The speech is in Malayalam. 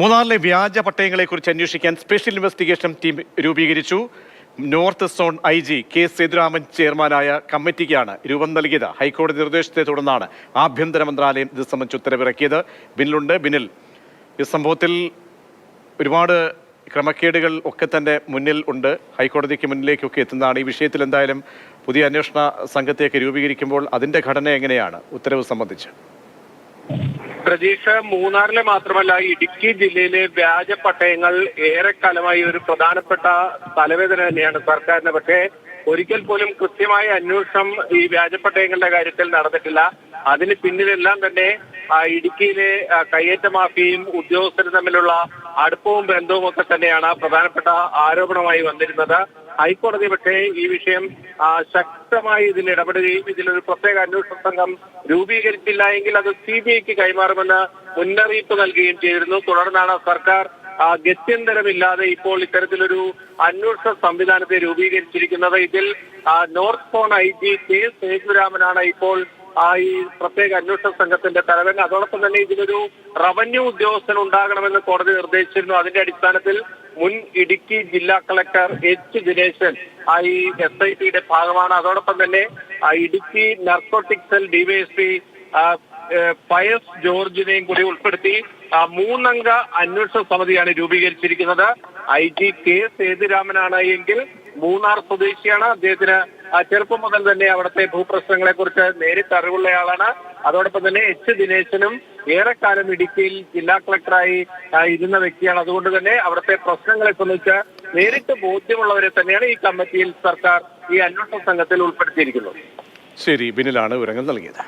മൂന്നാറിലെ വ്യാജ പട്ടയങ്ങളെക്കുറിച്ച് അന്വേഷിക്കാൻ സ്പെഷ്യൽ ഇൻവെസ്റ്റിഗേഷൻ ടീം രൂപീകരിച്ചു. North zone I G K Sethuraman ചെയർമാനായ കമ്മിറ്റിക്കാണ് രൂപം നൽകിയത്. ഹൈക്കോടതി നിർദ്ദേശത്തെ തുടർന്നാണ് ആഭ്യന്തര മന്ത്രാലയം ഇത് സംബന്ധിച്ച് ഉത്തരവിറക്കിയത്. ബിനിലുണ്ട്. ബിനിൽ ഈ സംഭവത്തിൽ ഒരുപാട് ക്രമക്കേടുകൾ ഒക്കെ തന്നെ മുന്നിൽ ഉണ്ട്. ഹൈക്കോടതിക്ക് മുന്നിലേക്കൊക്കെ എത്തുന്നതാണ്. ഈ വിഷയത്തിൽ എന്തായാലും പുതിയ അന്വേഷണ സംഘത്തെയൊക്കെ രൂപീകരിക്കുമ്പോൾ അതിന്റെ ഘടന എങ്ങനെയാണ്? ഉത്തരവ് സംബന്ധിച്ച്. പ്രതീക്ഷ മൂന്നാറിലെ മാത്രമല്ല ഇടുക്കി ജില്ലയിലെ വ്യാജ പട്ടയങ്ങൾ ഏറെക്കാലമായി ഒരു പ്രധാനപ്പെട്ട തലവേദന തന്നെയാണ് സർക്കാരിന്. പക്ഷേ ഒരിക്കൽ പോലും കൃത്യമായ അന്വേഷണം ഈ വ്യാജ പട്ടയങ്ങളുടെ കാര്യത്തിൽ നടന്നിട്ടില്ല. അതിന് പിന്നിലെല്ലാം തന്നെ ഇടുക്കിയിലെ കയ്യേറ്റ മാഫിയയും ഉദ്യോഗസ്ഥരും തമ്മിലുള്ള അടുപ്പവും ബന്ധവും ഒക്കെ തന്നെയാണ് പ്രധാനപ്പെട്ട ആരോപണമായി വന്നിരുന്നത്. ഹൈക്കോടതി പക്ഷേ ഈ വിഷയം ശക്തമായി ഇതിൽ ഇടപെടുകയും ഇതിലൊരു പ്രത്യേക അന്വേഷണ സംഘം രൂപീകരിച്ചില്ല എങ്കിൽ അത് സി ബി ഐക്ക് കൈമാറുമെന്ന് മുന്നറിയിപ്പ് നൽകുകയും ചെയ്തിരുന്നു. തുടർന്നാണ് സർക്കാർ ഗത്യന്തരമില്ലാതെ ഇപ്പോൾ ഇത്തരത്തിലൊരു അന്വേഷണ സംവിധാനത്തെ രൂപീകരിച്ചിരിക്കുന്നത്. ഇതിൽ north zone I G K സേതുരാമനാണ് ഇപ്പോൾ ഈ പ്രത്യേക അന്വേഷണ സംഘത്തിന്റെ തലവൻ. അതോടൊപ്പം തന്നെ ഇതിലൊരു റവന്യൂ ഉദ്യോഗസ്ഥൻ ഉണ്ടാകണമെന്ന് കോടതി നിർദ്ദേശിച്ചിരുന്നു. അതിന്റെ അടിസ്ഥാനത്തിൽ മുൻ ഇടുക്കി ജില്ലാ കളക്ടർ എച്ച് ദിനേശൻ ആ ഈ എസ് ഐ ടിയുടെ ഭാഗമാണ്. അതോടൊപ്പം തന്നെ ആ Idukki narcotic cell DYSP Pius ജോർജിനെയും കൂടി ഉൾപ്പെടുത്തി ആ, മൂന്നംഗ അന്വേഷണ സമിതിയാണ് രൂപീകരിച്ചിരിക്കുന്നത്. ഐ ജി കെ സേതുരാമനാണ് എങ്കിൽ മൂന്നാർ സ്വദേശിയാണ്. അദ്ദേഹത്തിന് ആ, ചെറുപ്പം മുതൽ തന്നെ അവിടുത്തെ ഭൂപ്രശ്നങ്ങളെ കുറിച്ച് നേരിട്ട് അറിവുള്ളയാളാണ്. അതോടൊപ്പം തന്നെ എച്ച് ദിനേശനും ഏറെക്കാലം ഇടുക്കിയിൽ ജില്ലാ കളക്ടറായി ഇരുന്ന വ്യക്തിയാണ്. അതുകൊണ്ട് തന്നെ അവിടുത്തെ പ്രശ്നങ്ങളെ സംബന്ധിച്ച് നേരിട്ട് ബോധ്യമുള്ളവരെ തന്നെയാണ് ഈ കമ്മിറ്റിയിൽ സർക്കാർ ഈ അന്വേഷണ സംഘത്തിൽ ഉൾപ്പെടുത്തിയിരിക്കുന്നത്. ശരി ബിനിലാണ് വിവരങ്ങൾ നൽകിയത്.